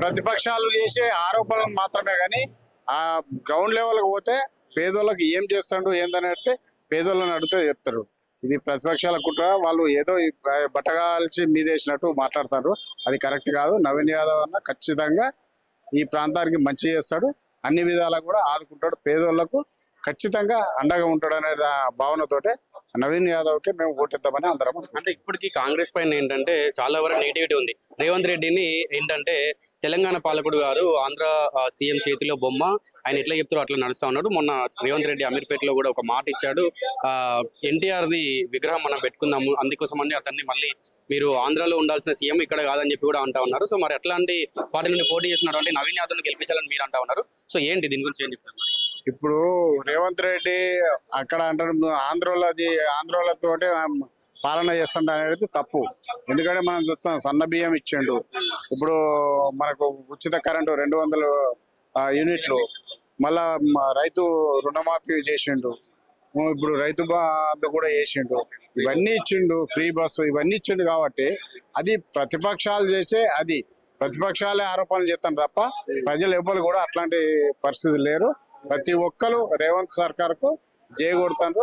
ప్రతిపక్షాలు చేసే ఆరోపణలు మాత్రమే కానీ ఆ గ్రౌండ్ లెవెల్కి పోతే పేదోళ్ళకి ఏం చేస్తాడు ఏందని అడిగితే పేదోళ్ళని అడిగితే చెప్తారు. ఇది ప్రతిపక్షాల కుట్ర వాళ్ళు ఏదో బట్టగాల్చి మీదేసినట్టు మాట్లాడతారు. అది కరెక్ట్ కాదు. నవీన్ యాదవ్ అన్న ఖచ్చితంగా ఈ ప్రాంతానికి మంచి చేస్తాడు. అన్ని విధాలా కూడా ఆదుకుంటాడు. పేదోళ్ళకు ఖచ్చితంగా అండగా ఉంటాడు అనే భావనతోటే నవీన్ యాదవ్కి మేము ఓటేద్దామని అందరం అంటే ఇప్పటికీ కాంగ్రెస్ పైన ఏంటంటే చాలా వరకు నెగిటివిటీ ఉంది. రేవంత్ రెడ్డిని ఏంటంటే తెలంగాణ పాలకుడు గారు ఆంధ్ర సీఎం చేతిలో బొమ్మ ఆయన ఎట్లా చెప్తారో అట్లా నడుస్తా ఉన్నాడు. మొన్న రేవంత్ రెడ్డి అమీర్పేటలో కూడా ఒక మాట ఇచ్చాడు. ఆ ఎన్టీఆర్ ది విగ్రహం మనం పెట్టుకుందాము అందుకోసం అని అతన్ని మళ్ళీ మీరు ఆంధ్రాలో ఉండాల్సిన సీఎం ఇక్కడ కాదని చెప్పి కూడా అంటా ఉన్నారు. సో మరి ఎట్లాంటి పార్టీ నుండి పోటీ చేసినటువంటి నవీన్ యాదవ్ని గెలిపించాలని మీరు అంటా ఉన్నారు. సో ఏంటి దీని గురించి ఏం చెప్తారు? ఇప్పుడు రేవంత్ రెడ్డి అక్కడ అంటారు ఆంధ్రలో అది ఆంధ్రలతోటే పాలన చేస్తుండ అనేది తప్పు. ఎందుకంటే మనం చూస్తాం సన్న బియ్యం ఇచ్చిండు. ఇప్పుడు మనకు ఉచిత కరెంటు రెండు వందలు యూనిట్లు. మళ్ళా రైతు రుణమాఫీ చేసిండు. ఇప్పుడు రైతు బంధు కూడా చేసిండు. ఇవన్నీ ఇచ్చిండు ఫ్రీ బస్సు ఇవన్నీ ఇచ్చిండు కాబట్టి అది ప్రతిపక్షాలు చేసే అది. ప్రతిపక్షాలే ఆరోపణలు చేస్తాను తప్ప ప్రజలు ఎవ్వరు కూడా అట్లాంటి పరిస్థితి లేరు. ప్రతి ఒక్కరు రేవంత్ సర్కార్కు జయ కొడుతారు